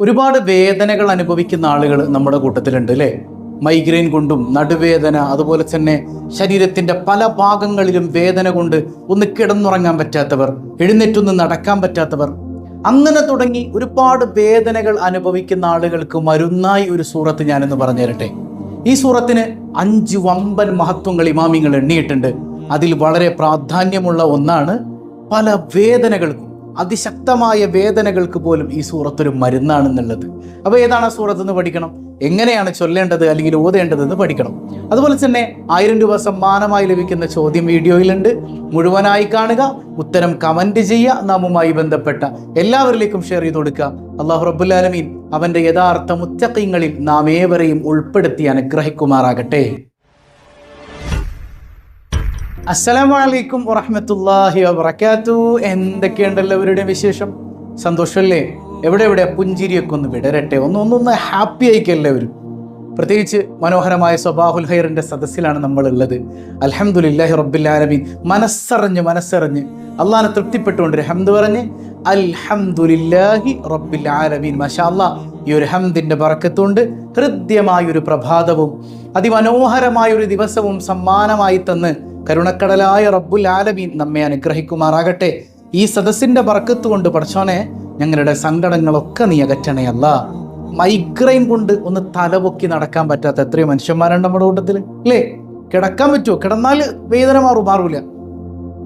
ഒരുപാട് വേദനകൾ അനുഭവിക്കുന്ന ആളുകൾ നമ്മുടെ കൂട്ടത്തിലുണ്ട് അല്ലേ? മൈഗ്രെയിൻ കൊണ്ടും നടുവേദന അതുപോലെ തന്നെ ശരീരത്തിന്റെ പല ഭാഗങ്ങളിലും വേദന കൊണ്ട് ഒന്ന് കിടന്നുറങ്ങാൻ പറ്റാത്തവർ എഴുന്നേറ്റൊന്ന് നടക്കാൻ പറ്റാത്തവർ. അങ്ങനെ തുടങ്ങി ഒരുപാട് വേദനകൾ അനുഭവിക്കുന്ന ആളുകൾക്ക് മരുന്നായി ഒരു സൂറത്ത് ഞാനെന്ന് പറഞ്ഞു തരട്ടെ ഈ സൂറത്തിന് അഞ്ച് വമ്പൻ മഹത്വങ്ങൾ ഇമാമിങ്ങൾ എണ്ണിയിട്ടുണ്ട്. അതിൽ വളരെ പ്രാധാന്യമുള്ള ഒന്നാണ് പല വേദനകൾക്കും അതിശക്തമായ വേദനകൾക്ക് പോലും ഈ സൂറത്തൊരു മരുന്നാണെന്നുള്ളത്. അപ്പോൾ ഏതാണ് ആ സൂറത്ത് എന്ന് പഠിക്കണം? എങ്ങനെയാണ് ചൊല്ലേണ്ടത് അല്ലെങ്കിൽ ഓതേണ്ടതെന്ന് പഠിക്കണം. അതുപോലെ തന്നെ ആയിരം രൂപ സമ്മാനമായി ലഭിക്കുന്ന ചോദ്യം വീഡിയോയിലുണ്ട്. മുഴുവനായി കാണുക ഉത്തരം കമന്റ് ചെയ്യുക നാമുമായി ബന്ധപ്പെട്ട എല്ലാവരിലേക്കും ഷെയർ ചെയ്ത് കൊടുക്കുക. അള്ളാഹു റബുല്ലാലമീൻ അവന്റെ യഥാർത്ഥ മുത്തക്കിങ്ങളിൽ നാം ഏവരെയും ഉൾപ്പെടുത്തി അനുഗ്രഹിക്കുമാറാകട്ടെ. അസ്സലാമു വറഹമത്തല്ലാഹി വറഹ്മത്തുള്ളാഹി എന്തൊക്കെയുണ്ടല്ലോ അവരുടെ വിശേഷം? സന്തോഷമല്ലേ? എവിടെ എവിടെ പുഞ്ചിരിയൊക്കെ ഒന്ന് വിടരട്ടെ? ഒന്ന് ഒന്നൊന്ന് ഹാപ്പി ആയിക്കുക എല്ലാവരും പ്രത്യേകിച്ച് മനോഹരമായ സ്വബാഹുൽ ഹൈറിന്റെ സദസ്സിലാണ് നമ്മളുള്ളത്. അലഹമുല്ലാഹി ആലമീൻ. മനസ്സറിഞ്ഞ് മനസ്സറിഞ്ഞ് അള്ളാഹാനെ തൃപ്തിപ്പെട്ടുകൊണ്ട് ഹംദ് പറഞ്ഞ് അൽഹംദുലില്ലാഹി റബ്ബിൽ ആലമീൻ. മാഷാ അല്ലാ ഈ ഒരു ഹംദിന്റെ പറക്കത്തുകൊണ്ട് ഹൃദ്യമായൊരു പ്രഭാതവും അതിമനോഹരമായൊരു ദിവസവും സമ്മാനമായി തന്ന് കരുണക്കടലായ റബ്ബുൽ ആലമീൻ നമ്മെ അനുഗ്രഹിക്കുമാറാകട്ടെ. ഈ സദസ്സിന്റെ പറക്കത്ത് കൊണ്ട് പഠിച്ചോനെ ഞങ്ങളുടെ സങ്കടങ്ങളൊക്കെ നീ അകറ്റണേ അല്ല. മൈഗ്രെയിൻ കൊണ്ട് ഒന്ന് തലപൊക്കി നടക്കാൻ പറ്റാത്ത എത്രയോ മനുഷ്യന്മാരുണ്ട് നമ്മുടെ കൂട്ടത്തിൽ. അല്ലേ? കിടക്കാൻ പറ്റുമോ കിടന്നാൽ വേദന മാറും മാറൂല.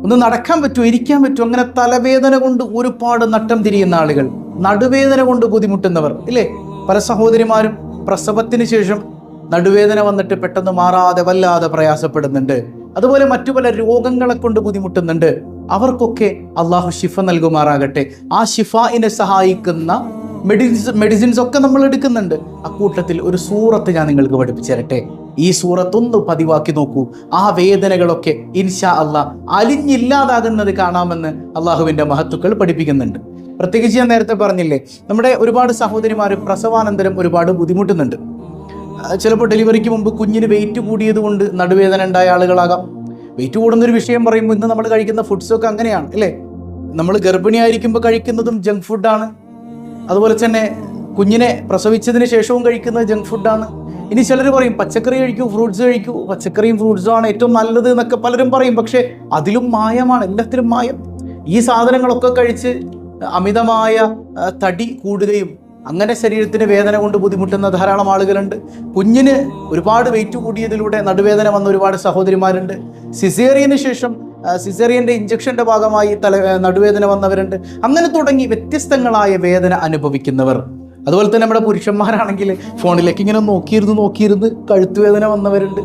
ഒന്ന് നടക്കാൻ പറ്റുമോ ഇരിക്കാൻ പറ്റുമോ അങ്ങനെ തലവേദന കൊണ്ട് ഒരുപാട് നട്ടം തിരിയുന്ന ആളുകൾ നടുവേദന കൊണ്ട് ബുദ്ധിമുട്ടുന്നവർ ഇല്ലേ? പല സഹോദരിമാരും പ്രസവത്തിന് ശേഷം നടുവേദന വന്നിട്ട് പെട്ടെന്ന് മാറാതെ വല്ലാതെ പ്രയാസപ്പെടുന്നുണ്ട്. അതുപോലെ മറ്റു പല രോഗങ്ങളെ കൊണ്ട് ബുദ്ധിമുട്ടുന്നുണ്ട്. അവർക്കൊക്കെ അള്ളാഹു ഷിഫ നൽകുമാറാകട്ടെ. ആ ഷിഫായിനെ സഹായിക്കുന്ന മെഡിസിൻസ് മെഡിസിൻസ് ഒക്കെ നമ്മൾ എടുക്കുന്നുണ്ട്. അക്കൂട്ടത്തിൽ ഒരു സൂറത്ത് ഞാൻ നിങ്ങൾക്ക് പഠിപ്പിച്ചു തരട്ടെ. ഈ സൂറത്തൊന്ന് പതിവാക്കി നോക്കൂ. ആ വേദനകളൊക്കെ ഇൻഷാ അള്ളാഹ് അലിഞ്ഞില്ലാതാകുന്നത് കാണാമെന്ന് അള്ളാഹുവിന്റെ മഹത്തുക്കൾ പഠിപ്പിക്കുന്നുണ്ട്. പ്രത്യേകിച്ച് ഞാൻ നേരത്തെ പറഞ്ഞില്ലേ നമ്മുടെ ഒരുപാട് സഹോദരിമാർ പ്രസവാനന്തരം ഒരുപാട് ബുദ്ധിമുട്ടുന്നുണ്ട്. ചിലപ്പോൾ ഡെലിവറിക്ക് മുമ്പ് കുഞ്ഞിന് വെയിറ്റ് കൂടിയത് കൊണ്ട് നടുവേദന ഉണ്ടായ ആളുകളാകാം. വെയിറ്റ് കൂടുന്നൊരു വിഷയം പറയുമ്പോൾ ഇന്ന് നമ്മൾ കഴിക്കുന്ന ഫുഡ്സൊക്കെ അങ്ങനെയാണ് അല്ലേ? നമ്മൾ ഗർഭിണിയായിരിക്കുമ്പോൾ കഴിക്കുന്നതും ജങ്ക് ഫുഡാണ് അതുപോലെ തന്നെ കുഞ്ഞിനെ പ്രസവിച്ചതിന് ശേഷവും കഴിക്കുന്നത് ജങ്ക് ഫുഡാണ് ഇനി ചിലർ പറയും പച്ചക്കറി കഴിക്കൂ ഫ്രൂട്ട്സ് കഴിക്കൂ. പച്ചക്കറിയും ഫ്രൂട്ട്സും ആണ് ഏറ്റവും നല്ലത് എന്നൊക്കെ പലരും പറയും. പക്ഷേ അതിലും മായമാണ് എല്ലാത്തിലും മായം. ഈ സാധനങ്ങളൊക്കെ കഴിച്ച് അമിതമായ തടി കൂടുകയും അങ്ങനെ ശരീരത്തിന് വേദന കൊണ്ട് ബുദ്ധിമുട്ടുന്ന ധാരാളം ആളുകളുണ്ട്. കുഞ്ഞിന് ഒരുപാട് വെയിറ്റ് കൂടിയതിലൂടെ നടുവേദന വന്ന ഒരുപാട് സഹോദരിമാരുണ്ട്. സിസേറിയന് ശേഷം സിസേറിയന്റെ ഇഞ്ചക്ഷന്റെ ഭാഗമായി തല നടുവേദന വന്നവരുണ്ട്. അങ്ങനെ തുടങ്ങി വ്യത്യസ്തങ്ങളായ വേദന അനുഭവിക്കുന്നവർ. അതുപോലെ തന്നെ നമ്മുടെ പുരുഷന്മാരാണെങ്കിൽ ഫോണിലേക്ക് ഇങ്ങനെ നോക്കിയിരുന്ന് നോക്കിയിരുന്ന് കഴുത്തു വേദന വന്നവരുണ്ട്.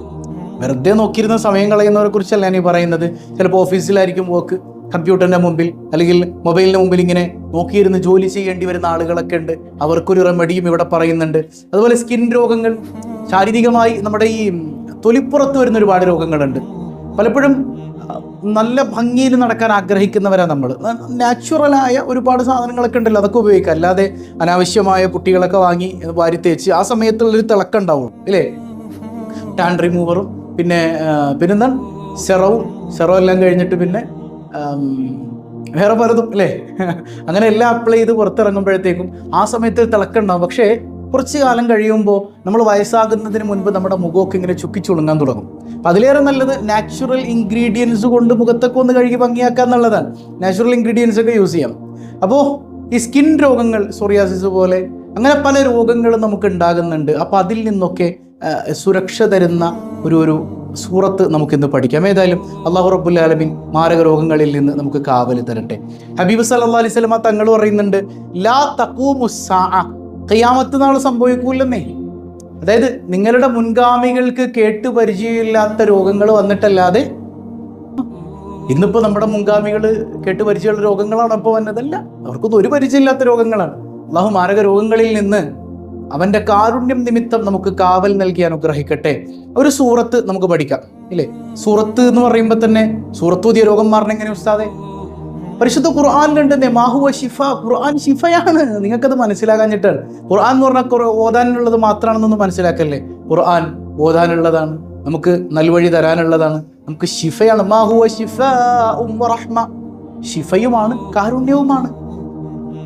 വെറുതെ നോക്കിയിരുന്ന സമയം കളയുന്നവരെ കുറിച്ചല്ല ഞാൻ ഈ പറയുന്നത്. ചിലപ്പോൾ ഓഫീസിലായിരിക്കും വർക്ക് കമ്പ്യൂട്ടറിന്റെ മുമ്പിൽ അല്ലെങ്കിൽ മൊബൈലിന്റെ മുമ്പിൽ ഇങ്ങനെ നോക്കിയിരുന്ന് ജോലി ചെയ്യേണ്ടി വരുന്ന ആളുകളൊക്കെ ഉണ്ട്. അവർക്കൊരു റെമഡിയും ഇവിടെ പറയുന്നുണ്ട്. അതുപോലെ സ്കിൻ രോഗങ്ങൾ ശാരീരികമായി നമ്മുടെ ഈ തൊലിപ്പുറത്ത് വരുന്ന ഒരുപാട് രോഗങ്ങളുണ്ട്. പലപ്പോഴും നല്ല ഭംഗിയിൽ നടക്കാൻ ആഗ്രഹിക്കുന്നവരാണ് നമ്മൾ നാച്ചുറലായ ഒരുപാട് സാധനങ്ങളൊക്കെ ഉണ്ടല്ലോ അതൊക്കെ ഉപയോഗിക്കാം അല്ലാതെ അനാവശ്യമായ കുട്ടികളൊക്കെ വാങ്ങി വാരി തേച്ച് ആ സമയത്തുള്ളൊരു തിളക്കം ഉണ്ടാവും അല്ലേ ടാൻ റിമൂവറും പിന്നെ പിന്നെന്താ പിന്നെന്താണ്? സെറവും സെറോ എല്ലാം കഴിഞ്ഞിട്ട് പിന്നെ വേറെ പലതും അല്ലേ? അങ്ങനെ എല്ലാം അപ്ലൈ ചെയ്ത് പുറത്തിറങ്ങുമ്പോഴത്തേക്കും ആ സമയത്ത് തിളക്കുണ്ടാവും. പക്ഷേ കുറച്ച് കാലം കഴിയുമ്പോൾ നമ്മൾ വയസ്സാകുന്നതിന് മുൻപ് നമ്മുടെ മുഖമൊക്കെ ഇങ്ങനെ ചുക്കിച്ചുളുങ്ങാൻ തുടങ്ങും. അപ്പം അതിലേറെ നല്ലത് നാച്ചുറൽ ഇൻഗ്രീഡിയൻസ് കൊണ്ട് മുഖത്തൊക്കെ ഒന്ന് കഴുകി ഭംഗിയാക്കുക എന്നുള്ളതാണ്. നാച്ചുറൽ ഇൻഗ്രീഡിയൻസ് ഒക്കെ യൂസ് ചെയ്യാം. അപ്പോൾ ഈ സ്കിൻ രോഗങ്ങൾ സോറിയാസിസ് പോലെ അങ്ങനെ പല രോഗങ്ങളും നമുക്ക് ഉണ്ടാകുന്നുണ്ട്. അപ്പോൾ അതിൽ നിന്നൊക്കെ സുരക്ഷ തരുന്ന ഒരു ഒരു സൂറത്ത് നമുക്കിന്ന് പഠിക്കാം. ഏതായാലും അള്ളാഹു റബ്ബുൽ ആലമിൻ മാരക രോഗങ്ങളിൽ നിന്ന് നമുക്ക് കാവൽ തരട്ടെ. ഹബീബ് സല്ലാ അലൈഹി സ്വലമ തങ്ങൾ പറയുന്നുണ്ട് ലാ തക്കൂമുസാ കയ്യാമത്ത് നാൾ സംഭവിക്കൂലെന്നേ. അതായത് നിങ്ങളുടെ മുൻഗാമികൾക്ക് കേട്ട് പരിചയമില്ലാത്ത രോഗങ്ങൾ വന്നിട്ടല്ലാതെ ഇന്നിപ്പോ നമ്മുടെ മുൻഗാമികൾ കേട്ട് പരിചയമുള്ള രോഗങ്ങളാണ് ഇപ്പോൾ വന്നതല്ല. അവർക്കൊന്നും ഒരു പരിചയമില്ലാത്ത രോഗങ്ങളാണ്. അള്ളാഹു മാരക രോഗങ്ങളിൽ നിന്ന് അവന്റെ കാരുണ്യം നിമിത്തം നമുക്ക് കാവൽ നൽകി അനുഗ്രഹിക്കട്ടെ. ഒരു സൂറത്ത് നമുക്ക് പഠിക്കാം ഇല്ലേ? സൂറത്ത് എന്ന് പറയുമ്പോൾ തന്നെ സൂറത്ത് പുതിയ രോഗം മാറണം എങ്ങനെ ഉസ്താദെ? പരിശുദ്ധ ഖുർആാനിലുണ്ട് മാഹുവ ഷിഫ ഖുർആൻ ഷിഫയാണ് നിങ്ങൾക്കത് മനസ്സിലാകാഞ്ഞിട്ടാണ്. ഖുർആൻ എന്ന് പറഞ്ഞാൽ കുറേ ഓതാനുള്ളത് മാത്രമാണെന്നൊന്ന് മനസ്സിലാക്കല്ലേ? ഖുർആൻ ഓതാനുള്ളതാണ് നമുക്ക് നൽവഴി തരാനുള്ളതാണ് നമുക്ക് ഷിഫയാണ് മാഹുവ ഷിഫ റഹ്മ ഷിഫയുമാണ് കാരുണ്യവുമാണ്.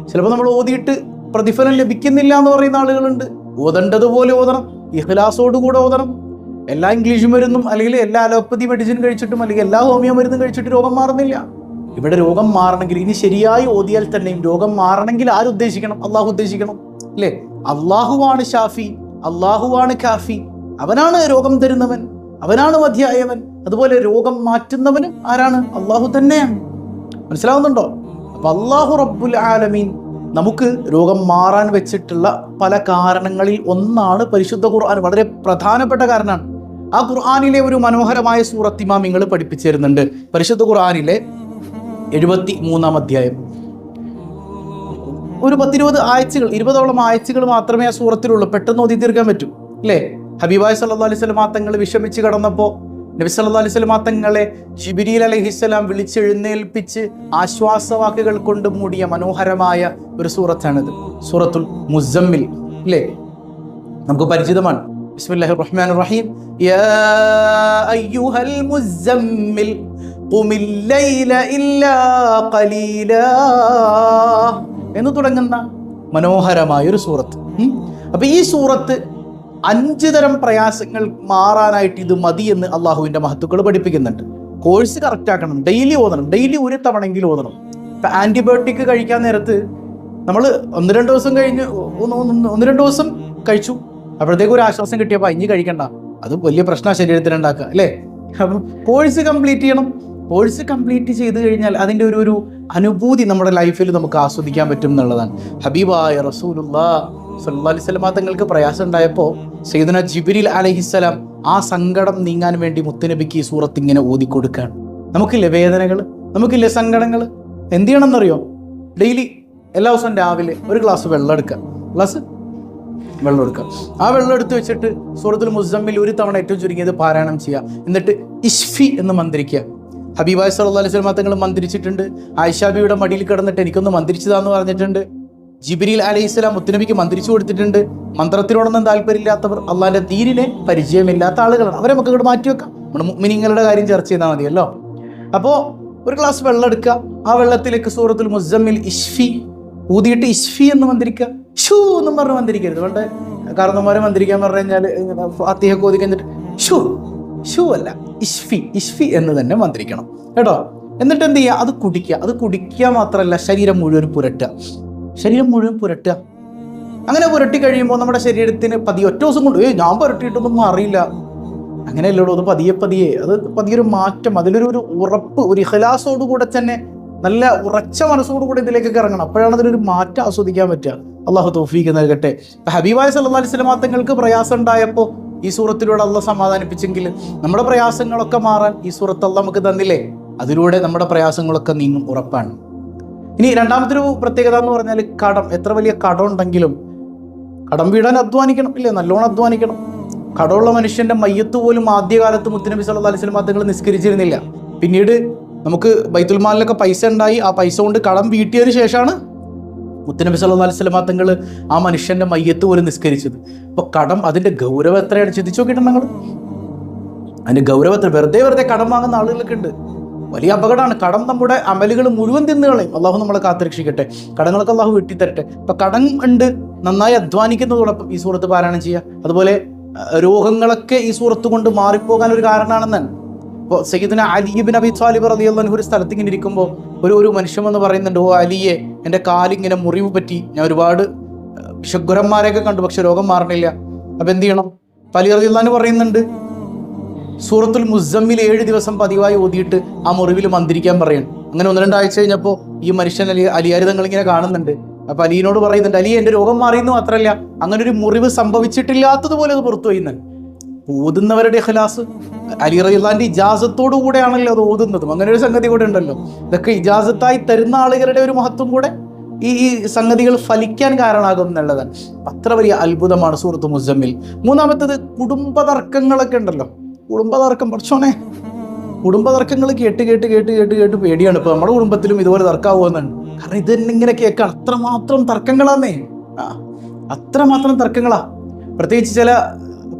ചിലപ്പോൾ നമ്മൾ ഓതിയിട്ട് പ്രതിഫലം ലഭിക്കുന്നില്ല എന്ന് പറയുന്ന ആളുകളുണ്ട്. ഓതേണ്ടതുപോലെ ഓതണം ഇഹ്ലാസോടുകൂടെ ഓതണം. എല്ലാ ഇംഗ്ലീഷ് മരുന്നും അല്ലെങ്കിൽ എല്ലാ അലോപ്പതി മെഡിസിൻ കഴിച്ചിട്ടും അല്ലെങ്കിൽ എല്ലാ ഹോമിയോ മരുന്നും കഴിച്ചിട്ട് രോഗം മാറുന്നില്ല. ഇവിടെ രോഗം മാറണമെങ്കിൽ ഇനി ശരിയായി ഓതിയാൽ തന്നെയും രോഗം മാറണമെങ്കിൽ ആരുദ്ദേശിക്കണം അള്ളാഹു ഉദ്ദേശിക്കണം. അല്ലേ? അള്ളാഹുവാണ് ഷാഫി അള്ളാഹുവാണ് കാഫി. അവനാണ് രോഗം തരുന്നവൻ അവനാണ് മധ്യായവൻ അതുപോലെ രോഗം മാറ്റുന്നവനും ആരാണ്? അള്ളാഹു തന്നെയാണ്. മനസ്സിലാവുന്നുണ്ടോ? അപ്പൊ അള്ളാഹു റബ്ബുൽ ആലമീൻ നമുക്ക് രോഗം മാറാൻ വെച്ചിട്ടുള്ള പല കാരണങ്ങളിൽ ഒന്നാണ് പരിശുദ്ധ ഖുർആൻ. വളരെ പ്രധാനപ്പെട്ട കാരണമാണ്. ആ ഖുർആാനിലെ ഒരു മനോഹരമായ സൂറത്തിമാം നിങ്ങൾ പഠിപ്പിച്ചു തരുന്നുണ്ട് പരിശുദ്ധ ഖുർആാനിലെ എഴുപത്തി മൂന്നാം അധ്യായം. ഒരു പത്തിരുപത് ആഴ്ചകൾ ഇരുപതോളം ആഴ്ചകൾ മാത്രമേ ആ സൂറത്തിലുള്ളൂ. പെട്ടെന്ന് ഒതുക്കി തീർക്കാൻ പറ്റൂ. അല്ലേ? ഹബീബായ് സല്ലാ അലൈഹി സ്വലമാ തങ്ങൾ വിഷമിച്ച് കടന്നപ്പോൾ നബി സല്ലാ അലൈഹി സ്വലമാ തങ്ങളെ ഷിബിരിൽ അലഹിസ്സലാം വിളിച്ചെഴുന്നേൽപ്പിച്ച് ആശ്വാസവാക്കുകൾ കൊണ്ട് മൂടിയ മനോഹരമായ ഒരു സൂറത്താണിത്. സൂറത്തുൽ മുസമ്മിൽ അല്ലേ? നമുക്ക് പരിചിതമാണ്. എന്ന് തുടങ്ങുന്ന മനോഹരമായ ഒരു സൂറത്ത്. അപ്പൊ ഈ സൂറത്ത് അഞ്ച് തരം പ്രയാസങ്ങൾ മാറാനായിട്ട് ഇത് മതി എന്ന് അള്ളാഹുവിന്റെ മഹത്തുക്കൾ പഠിപ്പിക്കുന്നുണ്ട്. കോഴ്സ് കറക്റ്റ് ആക്കണം ഡെയിലി ഓതണം ഡെയിലി ഒരു തവണയെങ്കിലും ഓതണം. ഇപ്പൊ ആന്റിബയോട്ടിക് കഴിക്കാൻ നേരത്ത് നമ്മൾ ഒന്ന് രണ്ട് ദിവസം കഴിഞ്ഞ് ഒന്ന് രണ്ട് ദിവസം കഴിച്ചു. അപ്പോഴത്തേക്ക് ഒരു ആശ്വാസം കിട്ടിയപ്പോൾ ഇനി കഴിക്കണ്ട. അത് വലിയ പ്രശ്ന ശരീരത്തിന് ഉണ്ടാക്കുക. അല്ലേ? അപ്പം കോഴ്സ് കംപ്ലീറ്റ് ചെയ്യണം. കോഴ്സ് കംപ്ലീറ്റ് ചെയ്ത് കഴിഞ്ഞാൽ അതിന്റെ ഒരു ഒരു അനുഭൂതി നമ്മുടെ ലൈഫിൽ നമുക്ക് ആസ്വദിക്കാൻ പറ്റും എന്നുള്ളതാണ്. ഹബീബായ റസൂലുള്ള സല്ലാ അലൈഹി സ്വലമാ തങ്ങൾക്ക് പ്രയാസം ഉണ്ടായപ്പോൾ സയ്യിദുന ജിബിരിൽ അലഹിസ്സലാം ആ സങ്കടം നീങ്ങാൻ വേണ്ടി മുത്തനബിക്ക് ഈ സൂറത്ത് ഇങ്ങനെ ഊതിക്കൊടുക്കുകയാണ് നമുക്കില്ലേ വേദനകൾ? നമുക്കില്ലേ സങ്കടങ്ങൾ? എന്ത് ചെയ്യണമെന്നറിയോ? ഡെയിലി എല്ലാ ദിവസവും രാവിലെ ഒരു ഗ്ലാസ് വെള്ളം എടുക്കുക. ഗ്ലാസ് വെള്ളം എടുക്കുക. ആ വെള്ളം എടുത്ത് വെച്ചിട്ട് സൂറത്തുൽ മുസമ്മിൽ ഒരു തവണ ഏറ്റവും ചുരുങ്ങിയത് പാരായണം ചെയ്യുക. എന്നിട്ട് ഇഷ്ഫി എന്ന് മന്ത്രിക്കുക. ഹബീബായ് സല്ലല്ലാഹു അലൈഹി വസല്ലം തങ്ങൾ മന്ത്രിച്ചിട്ടുണ്ട്. ആയിഷാബിയുടെ മടിയിൽ കിടന്നിട്ട് എനിക്കൊന്ന് മന്ത്രിച്ചതാന്ന് പറഞ്ഞിട്ടുണ്ട്. ജിബിരിൽ അലൈഹി സ്വലാം മുത്തുനബിക്ക് മന്ത്രിച്ചു കൊടുത്തിട്ടുണ്ട്. മന്ത്രത്തിനോടൊന്നും താല്പര്യമില്ലാത്തവർ അള്ളാഹിന്റെ തീരിനെ പരിചയമില്ലാത്ത ആളുകളാണ്. അവരെ നമുക്ക് ഇങ്ങോട്ട് മാറ്റി വെക്കാം. നമ്മുടെ മുഅ്മിനീങ്ങളുടെ കാര്യം ചർച്ച ചെയ്താൽ മതിയല്ലോ. അപ്പോൾ ഒരു ഗ്ലാസ് വെള്ളം എടുക്കുക. ആ വെള്ളത്തിലേക്ക് സൂറത്തുൽ മുസമ്മിൽ ഇഷ്ഫി ഊതിയിട്ട് ഇഷ്ഫി എന്ന് മന്ത്രിക്കുക. ഷൂ എന്നും പറഞ്ഞ് മന്ത്രിക്കരുത്. വേണ്ട കാരണന്മാരെ മന്ത്രിക്കാൻ പറഞ്ഞു കഴിഞ്ഞാൽ ഫാത്തിഹൊക്കെ ഓതി കഴിഞ്ഞിട്ട് ഷൂ ഷൂ അല്ല ഇഷ്ഫി ഇഷ്ഫി എന്ന് തന്നെ മന്ത്രിക്കണം. കേട്ടോ? എന്നിട്ട് എന്ത് ചെയ്യുക? അത് കുടിക്കുക. അത് കുടിക്കുക മാത്രമല്ല ശരീരം മുഴുവൻ പുരട്ടുക. ശരീരം മുഴുവൻ പുരട്ടുക. അങ്ങനെ പുരട്ടി കഴിയുമ്പോൾ നമ്മുടെ ശരീരത്തിന് പതിയെ ഒറ്റ ദിവസം കൊണ്ട് ഏയ് ഞാൻ പുരട്ടിയിട്ടൊന്നും അറിയില്ല അങ്ങനെയല്ലടോ അത് പതിയെ പതിയെ. അത് പതിയൊരു മാറ്റം അതിലൊരു ഒരു ഉറപ്പ് ഒരു ഇഹലാസോടു കൂടെ തന്നെ നല്ല ഉറച്ച മനസ്സോട് കൂടെ ഇതിലേക്കൊക്കെ ഇറങ്ങണം അപ്പോഴാണ് അതിലൊരു മാറ്റം ആസ്വദിക്കാൻ പറ്റുക. അള്ളാഹു തോഫീക്ക് നൽകട്ടെ. ഇപ്പം ഹബീബായ സല്ലാ അലൈഹി വസല്ലം തങ്ങൾക്ക് പ്രയാസം ഉണ്ടായപ്പോൾ ഈ സൂറത്തിലൂടെ അള്ള സമാധാനിപ്പിച്ചെങ്കിൽ നമ്മുടെ പ്രയാസങ്ങളൊക്കെ മാറാൻ ഈ സൂറത്ത് അള്ളാഹ് നമുക്ക് തന്നില്ലേ? അതിലൂടെ നമ്മുടെ പ്രയാസങ്ങളൊക്കെ നീങ്ങും ഉറപ്പാണ്. ഇനി രണ്ടാമത്തെ ഒരു പ്രത്യേകത എന്ന് പറഞ്ഞാൽ കടം. എത്ര വലിയ കടം ഉണ്ടെങ്കിലും കടം വീടാൻ അധ്വാനിക്കണം ഇല്ലേ? നല്ലോണം അധ്വാനിക്കണം. കടമുള്ള മനുഷ്യന്റെ മയ്യത്ത് പോലും ആദ്യകാലത്ത് മുത്തുനബി സല്ലാ അലൈഹി തങ്ങൾ നിസ്കരിച്ചിരുന്നില്ല. പിന്നീട് നമുക്ക് ബൈത്തുൽ മാലിലൊക്കെ പൈസ ഉണ്ടായി. ആ പൈസ കൊണ്ട് കടം വീട്ടിയതിനു ശേഷമാണ് മുത്തുനബി സല്ലാ അലൈഹി തങ്ങൾ ആ മനുഷ്യന്റെ മയ്യത്ത് പോലും നിസ്കരിച്ചത്. അപ്പോൾ കടം അതിന്റെ ഗൗരവം എത്രയാണ്? ചിന്തിച്ചു നോക്കിയിട്ടുണ്ട് നിങ്ങൾ? അതിന്റെ ഗൗരവത്തിൽ വെറുതെ വെറുതെ കടം വാങ്ങുന്ന ആളുകളൊക്കെ ഉണ്ട്. വലിയ അപകടമാണ്. കടം നമ്മുടെ അമലുകൾ മുഴുവൻ തിന്നുകളയും അള്ളാഹു നമ്മളെ കാത്തുരക്ഷിക്കട്ടെ. കടങ്ങളൊക്കെ അള്ളാഹു വെട്ടിത്തരട്ടെ. ഇപ്പൊ കടം ഉണ്ട്. നന്നായി അധ്വാനിക്കുന്നതോടൊപ്പം ഈ സൂറത്ത് പാരായണം ചെയ്യുക. അതുപോലെ രോഗങ്ങളൊക്കെ ഈ സൂറത്ത് കൊണ്ട് മാറിപ്പോകാൻ ഒരു കാരണമാണെന്നാണ് ഇപ്പോൾ സയ്യിദിന അലിബിൻ അബി സാലിബ് റളിയല്ലാഹു ഒരു സ്ഥലത്ത് ഇങ്ങനെ ഇരിക്കുമ്പോൾ ഒരു ഒരു മനുഷ്യൻ എന്ന് പറയുന്നുണ്ട് ഓ അലിയെ എന്റെ കാലിങ്ങനെ മുറിവ് പറ്റി. ഞാൻ ഒരുപാട് ശുഗ്രന്മാരെയൊക്കെ കണ്ടു. പക്ഷെ രോഗം മാറണില്ല. അപ്പം എന്ത് ചെയ്യണം? പലി റതി പറയുന്നുണ്ട് സൂറത്തുൽ മുസമ്മിൽ ഏഴ് ദിവസം പതിവായി ഓതിയിട്ട് ആ മുറിവിൽ മന്ത്രിക്കാൻ പറയണം. അങ്ങനെ ഒന്ന് രണ്ടാഴ്ച കഴിഞ്ഞപ്പോൾ ഈ മനുഷ്യൻ അലി അലിയാരിതങ്ങൾ ഇങ്ങനെ കാണുന്നുണ്ട്. അപ്പൊ അലിയനോട് പറയുന്നുണ്ട് അലി എന്റെ രോഗം മാറിയെന്ന് മാത്രമല്ല അങ്ങനെ ഒരു മുറിവ് സംഭവിച്ചിട്ടില്ലാത്തതുപോലെ അത് പുറത്തു വയ്യുന്നുണ്ട് ഓതുന്നവരുടെ ഇഖലാസ് അലി റഹിള്ളാന്റെ ഇജാസത്തോടു കൂടെയാണല്ലോ അത് ഓതുന്നതും. അങ്ങനെ ഒരു സംഗതി കൂടെ ഉണ്ടല്ലോ. ഇതൊക്കെ ഇജാസത്തായി തരുന്ന ആളുകളുടെ ഒരു മഹത്വം കൂടെ ഈ ഈ സംഗതികൾ ഫലിക്കാൻ കാരണമാകും എന്നുള്ളതാണ്. അത്ര വലിയ അത്ഭുതമാണ് സുഹൃത്ത് മുസമ്മിൽ മൂന്നാമത്തത് കുടുംബ തർക്കങ്ങളൊക്കെ ഉണ്ടല്ലോ. കുടുംബ തർക്കം കുടുംബതർക്കങ്ങൾ കുടുംബ തർക്കങ്ങൾ കേട്ട് കേട്ട് കേട്ട് കേട്ട് കേട്ട് പേടിയാണ്. ഇപ്പൊ നമ്മുടെ കുടുംബത്തിലും ഇതുപോലെ തർക്കമാവുമെന്നാണ് കാരണം ഇത് ഇങ്ങനെ കേൾക്കാം അത്രമാത്രം തർക്കങ്ങളാന്നേ. ആ അത്രമാത്രം തർക്കങ്ങളാ. പ്രത്യേകിച്ച് ചില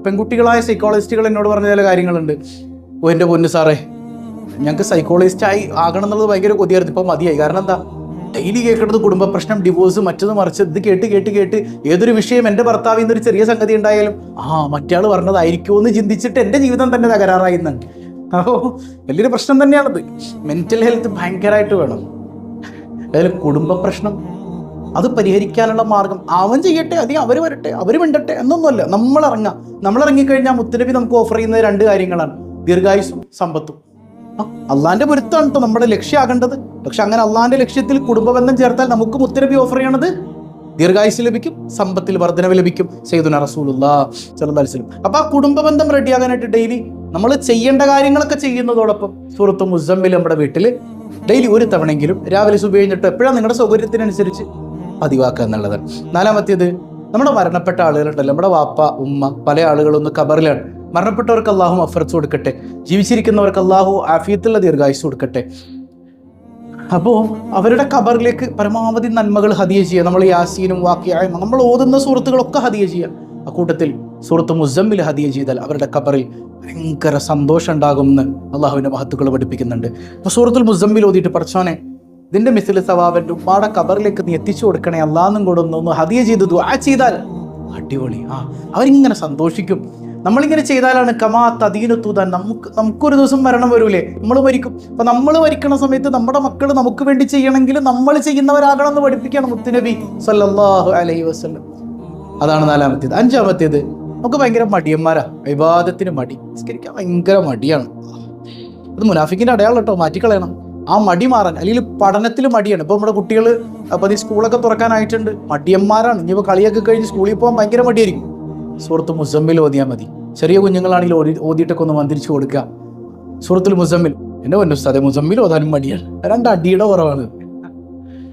പെൺകുട്ടികളായ സൈക്കോളജിസ്റ്റുകൾ എന്നോട് പറഞ്ഞ ചില കാര്യങ്ങളുണ്ട്. ഓ എന്റെ പൊന്നു സാറേ. ഞങ്ങൾക്ക് സൈക്കോളജിസ്റ്റ് ആയി ആകണം എന്നുള്ളത് ഭയങ്കര കൊതിയായിരുന്നു. ഇപ്പൊ മതിയായി. കാരണം എന്താ? ഡെയിലി കേൾക്കുന്നത് കുടുംബ പ്രശ്നം ഡിവോഴ്സ് മറ്റത് മറിച്ച് ഇത് കേട്ട് കേട്ട് കേട്ട് ഏതൊരു വിഷയം എന്റെ ഭർത്താവിൽ നിന്നൊരു ചെറിയ സംഗതി ഉണ്ടായാലും ആ മറ്റയാൾ പറഞ്ഞതായിരിക്കുമോ എന്ന് ചിന്തിച്ചിട്ട് എന്റെ ജീവിതം തന്നെ തകരാറായിന്നാണ് അപ്പോൾ വലിയൊരു പ്രശ്നം തന്നെയാണത്. മെന്റൽ ഹെൽത്ത് ഭയങ്കരമായിട്ട് വേണം. അതിൽ കുടുംബ പ്രശ്നം അത് പരിഹരിക്കാനുള്ള മാർഗം അവൻ ചെയ്യട്ടെ അല്ലെങ്കിൽ അവർ വരട്ടെ അവർ മിണ്ടട്ടെ എന്നൊന്നുമല്ല. നമ്മൾ ഇറങ്ങാം. നമ്മൾ ഇറങ്ങിക്കഴിഞ്ഞാൽ മുത്തലബി നമുക്ക് ഓഫർ ചെയ്യുന്ന രണ്ട് കാര്യങ്ങളാണ്. ദീർഘായുസും സമ്പത്തും. അള്ളാന്റെ പൊരുത്താണ് കേട്ടോ നമ്മുടെ ലക്ഷ്യമാകേണ്ടത് പക്ഷെ അങ്ങനെ അള്ളാന്റെ ലക്ഷ്യത്തിൽ കുടുംബബന്ധം ചേർത്താൽ നമുക്ക് ഉത്തരവി ഓഫർ ചെയ്യണത് ദീർഘായുസ് ലഭിക്കും സമ്പത്തിൽ വർധനവ് ലഭിക്കും സെയ്ദുന റസൂലുള്ള വസല്ലം. അപ്പൊ ആ കുടുംബ ബന്ധം റെഡിയാകാനായിട്ട് ഡെയിലി നമ്മൾ ചെയ്യേണ്ട കാര്യങ്ങളൊക്കെ ചെയ്യുന്നതോടൊപ്പം സുഹൃത്തും മുസമ്മിൽ നമ്മുടെ വീട്ടിൽ ഡെയിലി ഒരു തവണയെങ്കിലും രാവിലെ സുബ കഴിഞ്ഞിട്ട് എപ്പോഴാണ് നിങ്ങളുടെ സൗകര്യത്തിനനുസരിച്ച് പതിവാക്കുക എന്നുള്ളതാണ് നാലാമത്തേത് നമ്മുടെ മരണപ്പെട്ട ആളുകളുണ്ടല്ലോ നമ്മുടെ വാപ്പ ഉമ്മ പല ആളുകളൊന്ന് കബറിലാണ് മരണപ്പെട്ടവർക്ക് അള്ളാഹു അഫറത്ത് കൊടുക്കട്ടെ. ജീവിച്ചിരിക്കുന്നവർക്ക് അള്ളാഹു ആഫിയത്തുള്ള ദീർഘായുസ് കൊടുക്കട്ടെ. അപ്പോൾ അവരുടെ കബറിലേക്ക് പരമാവധി നന്മകൾ ഹതിയ ചെയ്യുക. നമ്മൾ യാസീനും വാക്യായും നമ്മൾ ഓതുന്ന സുഹൃത്തുക്കളൊക്കെ ഹതിയ ചെയ്യുക. കൂട്ടത്തിൽ സുഹൃത്ത് മുസമ്മിൽ ഹദിയ ചെയ്താൽ അവരുടെ കബറിൽ ഭയങ്കര സന്തോഷം ഉണ്ടാകുമെന്ന് അള്ളാഹുവിന്റെ മഹത്തുക്കൾ പഠിപ്പിക്കുന്നുണ്ട്. അപ്പോൾ സൂറത്തുൽ മുസമ്മിൽ ഓതിയിട്ട് പറച്ചോനെ ഇതിന്റെ മിസിൽ സവാബന്റെ ഉപ്പാടെ കബറിലേക്ക് നീ എത്തിച്ചു കൊടുക്കണേ അല്ലാന്നും കൂടെ ഒന്ന് ഹദിയ ചെയ്ത് ദുആ ചെയ്താൽ അടിപൊളി. ആ അവരിങ്ങനെ സന്തോഷിക്കും. നമ്മളിങ്ങനെ ചെയ്താലാണ് കമാ തദീനു തൂതാൻ. നമുക്ക് നമുക്കൊരു ദിവസം മരണം വരൂലേ? നമ്മൾ മരിക്കും. അപ്പം നമ്മൾ മരിക്കണ സമയത്ത് നമ്മുടെ മക്കൾ നമുക്ക് വേണ്ടി ചെയ്യണമെങ്കിൽ നമ്മൾ ചെയ്യുന്നവരാകണം എന്ന് പഠിപ്പിക്കുകയാണ് മുത്തുനബി സല്ലാഹു അലൈഹി വസ്ലം അതാണ് നാലാമത്തേത്. അഞ്ചാമത്തേത് നമുക്ക് ഭയങ്കര മടിയന്മാരാ. വിവാദത്തിന് മടി. നിസ്കരിക്കാൻ ഭയങ്കര മടിയാണ്. അത് മുനാഫിക്കിന്റെ അടയാളം കേട്ടോ മാറ്റിക്കളയണം. ആ മടി മാറാൻ അല്ലെങ്കിൽ പഠനത്തിൽ മടിയാണ്. ഇപ്പോൾ നമ്മുടെ കുട്ടികൾ അപ്പോൾ ഈ സ്കൂളൊക്കെ തുറക്കാനായിട്ടുണ്ട്. മടിയന്മാരാണ്. ഇനിയിപ്പോൾ കളിയൊക്കെ കഴിഞ്ഞ് സ്കൂളിൽ പോകാൻ ഭയങ്കര മടിയായിരിക്കും. സുഹൃത്ത് മുസമ്മിൽ ഓതിയാൽ മതി. ചെറിയ കുഞ്ഞുങ്ങളാണെങ്കിൽ ഓടി ഓതിയിട്ടൊക്കെ ഒന്ന് മന്ത്രിച്ചു കൊടുക്കുക സൂറത്തുൽ മുസമ്മിൽ. എന്റെ പൊന്നുസ്താദെ മുസമ്മിൽ ഓതാനും മടിയാണ് രണ്ട് അടിയുടെ കുറവാണ്.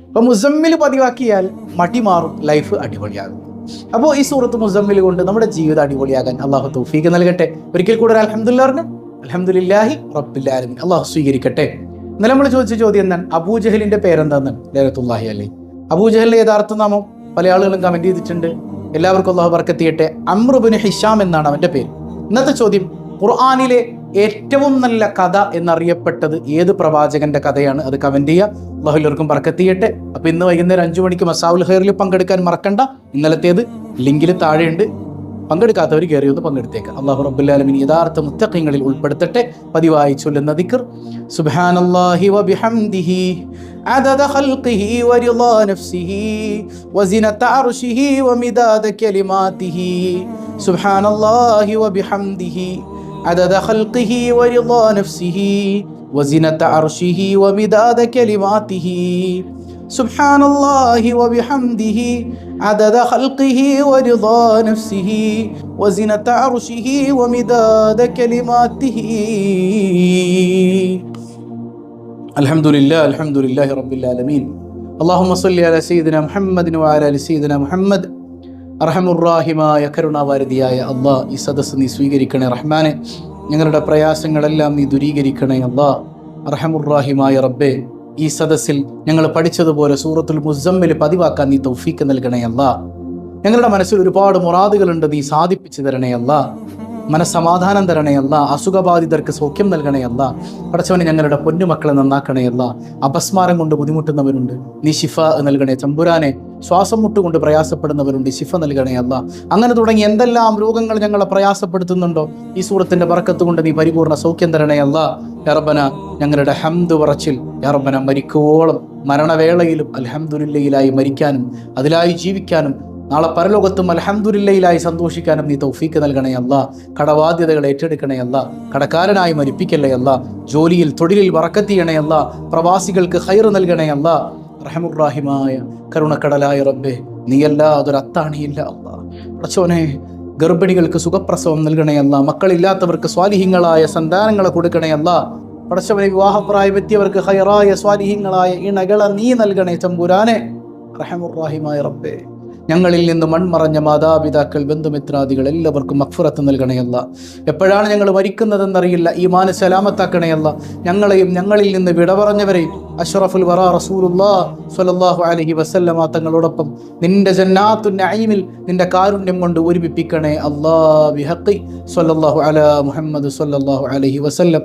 അപ്പോൾ മുസമ്മിൽ പതിവാക്കിയാൽ മടി മാറും ലൈഫ് അടിപൊളിയാകും. അപ്പോൾ ഈ സൂറത്ത് മുസമ്മിൽ കൊണ്ട് നമ്മുടെ ജീവിതം അടിപൊളിയാകാൻ അള്ളാഹു തൗഫീക്ക് നൽകട്ടെ. ഒരിക്കൽ കൂടെ ഒരു അലഹമുല്ലാറിന് അലഹമുല്ലാഹി റബ്ബില്ലാലമിൻ അള്ളാഹു സ്വീകരിക്കട്ടെ. ഇന്നലെ നമ്മൾ ചോദിച്ച ചോദ്യം എന്താണ്? അബൂജഹലിന്റെ പേരെന്താന്ന്? ലഹത്തുല്ലാഹി അല്ലേ അബൂജഹലിന്റെ യഥാർത്ഥ നാമം പല ആളുകളും കമന്റ് ചെയ്തിട്ടുണ്ട്. എല്ലാവർക്കും അള്ളാഹു ബർക്കത്തിയട്ടെ അമ്രുബിന് ഹിഷാം എന്നാണ് അവന്റെ പേര്. ഇന്നത്തെ ചോദ്യം ഖുർആാനിലെ ഏറ്റവും നല്ല കഥ എന്നറിയപ്പെട്ടത് ഏത് പ്രവാചകന്റെ കഥയാണ്? അത് കമന്റ് ചെയ്യുക. ബഹുലർക്കും പറക്കെത്തിയിട്ടെ ബർക്കത്തിയട്ടെ അപ്പൊ ഇന്ന് വൈകുന്നേരം അഞ്ചു മണിക്ക് മസാവുൽ ഹെയറിൽ പങ്കെടുക്കാൻ മറക്കണ്ട. ഇന്നലത്തേത് ലിങ്കിൽ താഴെയുണ്ട്. പങ്കെടുക്കാത്തവർ കയറി ഒന്ന് പങ്കെടുത്തേക്ക് അള്ളാഹു റബ്ബുല്ലാലമിൻ യഥാർത്ഥ മുത്തഖങ്ങളിൽ ഉൾപ്പെടുത്തട്ടെ പതിവായി ചൊല്ലുന്ന ദിക്ർ സുബ്ഹാനല്ലാഹി വബിഹംദിഹി عدد خلقه ورضا نفسه وزنة عرشه ومداد كلماته سبحان الله وبحمده عدد خلقه ورضا نفسه وزنة عرشه ومداد كلماته سبحان الله وبحمده عدد خلقه ورضا نفسه وزنة عرشه ومداد كلماته الحمد لله الحمد لله رب العالمين اللهم صل على سيدنا محمد وعلى ال سيدنا محمد അർഹമുറാഹിമായ കരുണാവാരതിയായ അള്ളാ ഈ സദസ്സ് നീ സ്വീകരിക്കണേ റഹ്മാനെ ഞങ്ങളുടെ പ്രയാസങ്ങളെല്ലാം നീ ദുരീകരിക്കണേ അള്ളാ അർഹമുറാഹിമായ റബ്ബേ ഈ സദസ്സിൽ ഞങ്ങൾ പഠിച്ചതുപോലെ സൂറത്തുൽ മുസമ്മിൽ പതിവാക്കാൻ നീ തൗഫീക്ക് നൽകണേ അല്ല. ഞങ്ങളുടെ മനസ്സിൽ ഒരുപാട് മുറാദുകളുണ്ട് നീ സാധിപ്പിച്ചു തരണേ അല്ല. മനസ്സമാധാനം തരണയല്ല അസുഖബാധിതർക്ക് സൗഖ്യം നൽകണയല്ല പടച്ചവനെ ഞങ്ങളുടെ പൊന്നുമക്കളെ നന്നാക്കണയല്ല അപസ്മാരം കൊണ്ട് ബുദ്ധിമുട്ടുന്നവരുണ്ട്. നീ ശിഫ നൽകണേ ചമ്പുരാനെ ശ്വാസം മുട്ടുകൊണ്ട് പ്രയാസപ്പെടുന്നവരുണ്ട് ശിഫ നൽകണയല്ല അങ്ങനെ തുടങ്ങി എന്തെല്ലാം രോഗങ്ങൾ ഞങ്ങളെ പ്രയാസപ്പെടുത്തുന്നുണ്ടോ? ഈ സൂറത്തിന്റെ പറക്കത്ത് കൊണ്ട് നീ പരിപൂർണ സൗഖ്യം തരണയല്ല എറബന ഞങ്ങളുടെ ഹംദ് പറച്ചിൽ യറബന മരിക്കുവോളം മരണവേളയിലും അൽഹംദുലില്ലയിലായി മരിക്കാനും അതിലായി ജീവിക്കാനും നാളെ പരലോകത്തും അലഹമുല്ലയിലായി സന്തോഷിക്കാനും നീ തൗഫീക്ക് നൽകണേ അല്ല. കടബാധ്യതകൾ ഏറ്റെടുക്കണേ അല്ല. കടക്കാരനായി മരിപ്പിക്കല്ലേ അല്ല. ജോലിയിൽ തൊഴിലിൽ വറക്കത്തിയണേ അല്ല. പ്രവാസികൾക്ക് ഹൈർ നൽകണേ അല്ല. റഹമുറാഹിമായ കരുണക്കടലായ റബ്ബേ നീയല്ലാതൊരു അത്താണിയില്ല അല്ല. അടച്ചോനെ ഗർഭിണികൾക്ക് സുഖപ്രസവം നൽകണയല്ല മക്കളില്ലാത്തവർക്ക് സ്വാലിഹ്യങ്ങളായ സന്താനങ്ങളെ കൊടുക്കണയല്ല പടച്ചവനെ വിവാഹപ്രായമെത്തിയവർക്ക് ഹൈറായ സ്വാലിഹ്യങ്ങളായ ഇണകളെ നീ നൽകണേ ചമ്പുരാനെ. റഹമുറാഹിമായ റബ്ബേ. ഞങ്ങളിൽ നിന്ന് മൺമറഞ്ഞ മാതാപിതാക്കൾ ബന്ധുമിത്രാദികൾ എല്ലാവർക്കും മക്ഫുറത്ത് നൽകണയല്ല. എപ്പോഴാണ് ഞങ്ങൾ മരിക്കുന്നതെന്നറിയില്ല ഈ മാന സലാമത്താക്കണയല്ല. ഞങ്ങളെയും ഞങ്ങളിൽ നിന്ന് വിട പറഞ്ഞവരെയും അഷ്റഫുൽ വറ റസൂലുല്ലാ സ്വല്ലല്ലാഹു അലഹി വസല്ലമ തങ്ങളോടൊപ്പം നിന്റെ ജന്നാത്തു നഈമിൽ നിന്റെ കാരുണ്യം കൊണ്ട് ഒരുമിപ്പിക്കണേ അള്ളാ ബിഹഖി സ്വല്ലല്ലാഹു അലാ മുഹമ്മദ് സ്വല്ലല്ലാഹു അലഹി വസല്ലം.